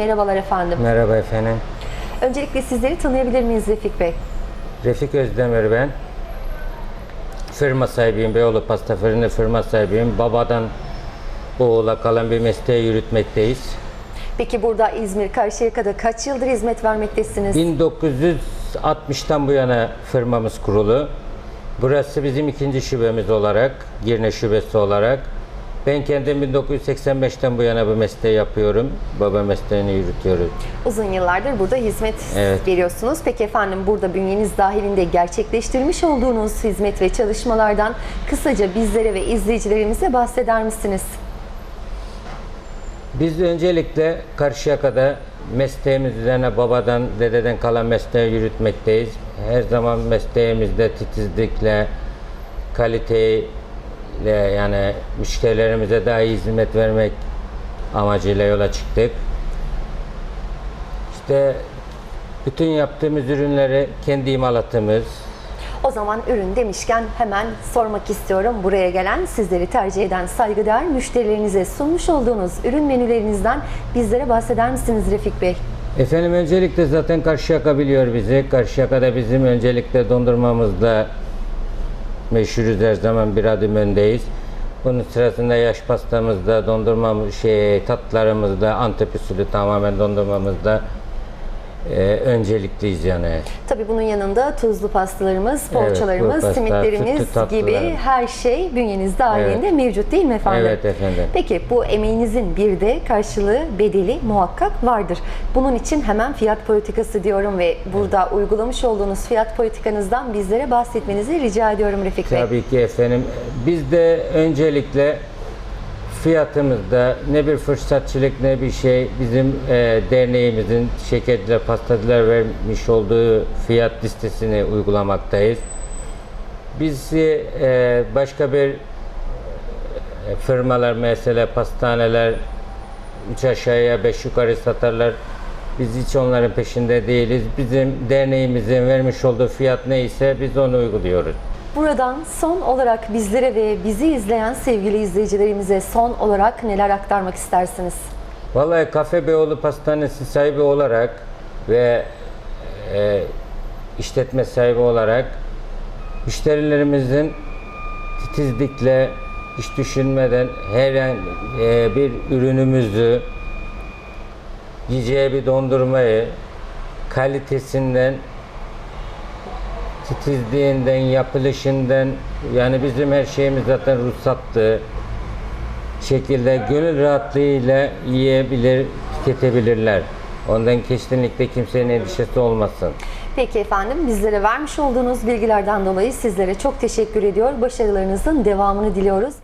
Merhabalar efendim. Merhaba efendim. Öncelikle sizleri tanıyabilir miyiz Refik Bey? Refik Özdemir ben. Firma sahibiyim. Beyoğlu Pasta Fırını firma sahibiyim. Babadan oğula kalan bir mesleği yürütmekteyiz. Peki burada İzmir, Karşıyaka'da kaç yıldır hizmet vermektesiniz? 1960'tan bu yana firmamız kurulu. Burası bizim ikinci şubemiz olarak, Girne şubesi olarak. Ben kendim 1985'ten bu yana bu mesleği yapıyorum. Baba mesleğini yürütüyoruz. Uzun yıllardır burada hizmet Evet. veriyorsunuz. Peki efendim burada bünyeniz dahilinde gerçekleştirmiş olduğunuz hizmet ve çalışmalardan kısaca bizlere ve izleyicilerimize bahseder misiniz? Biz öncelikle Karşıyaka'da mesleğimiz üzerine babadan, dededen kalan mesleği yürütmekteyiz. Her zaman mesleğimizde titizlikle, kaliteyle yani müşterilerimize daha iyi hizmet vermek amacıyla yola çıktık. İşte bütün yaptığımız ürünleri kendi imalatımız, O zaman ürün demişken hemen sormak istiyorum. Buraya gelen, sizleri tercih eden saygıdeğer müşterilerinize sunmuş olduğunuz ürün menülerinizden bizlere bahseder misiniz Refik Bey? Efendim öncelikle zaten Karşıyaka biliyor bizi. Karşıyaka'da bizim öncelikle dondurmamızda meşhuruz her zaman bir adım öndeyiz. Bunun sırasında yaş pastamızda, dondurma şey tatlarımızda, Antep usulü tamamen dondurmamızda e, öncelikliyiz yani. Tabii bunun yanında tuzlu pastalarımız, Evet, poğaçalarımız, pasta, simitlerimiz sütlü gibi her şey bünyeniz dahilinde mevcut değil mi efendim? Evet efendim. Peki bu emeğinizin bir de karşılığı, bedeli muhakkak vardır. Bunun için hemen fiyat politikası diyorum ve burada uygulamış olduğunuz fiyat politikanızdan bizlere bahsetmenizi rica ediyorum Refik Bey. Tabii ki efendim. Biz de öncelikle fiyatımızda ne bir fırsatçılık ne bir şey bizim e, derneğimizin şekerciler pastacılar vermiş olduğu fiyat listesini uygulamaktayız. Biz e, başka bir e, firmalar mesela pastaneler üç aşağıya beş yukarı satarlar. Biz hiç onların peşinde değiliz. Bizim derneğimizin vermiş olduğu fiyat neyse biz onu uyguluyoruz. Buradan son olarak bizlere ve bizi izleyen sevgili izleyicilerimize son olarak neler aktarmak istersiniz? Vallahi Kafe Beyoğlu Pastanesi sahibi olarak ve e, işletme sahibi olarak müşterilerimizin titizlikle hiç düşünmeden her e, bir ürünümüzü yiyeceği bir dondurmayı kalitesinden titizliğinden, yapılışından yani bizim her şeyimiz zaten ruhsattı şekilde gönül rahatlığıyla yiyebilir, tüketebilirler. Ondan kesinlikle kimsenin endişesi olmasın. Peki efendim bizlere vermiş olduğunuz bilgilerden dolayı sizlere çok teşekkür ediyor. Başarılarınızın devamını diliyoruz.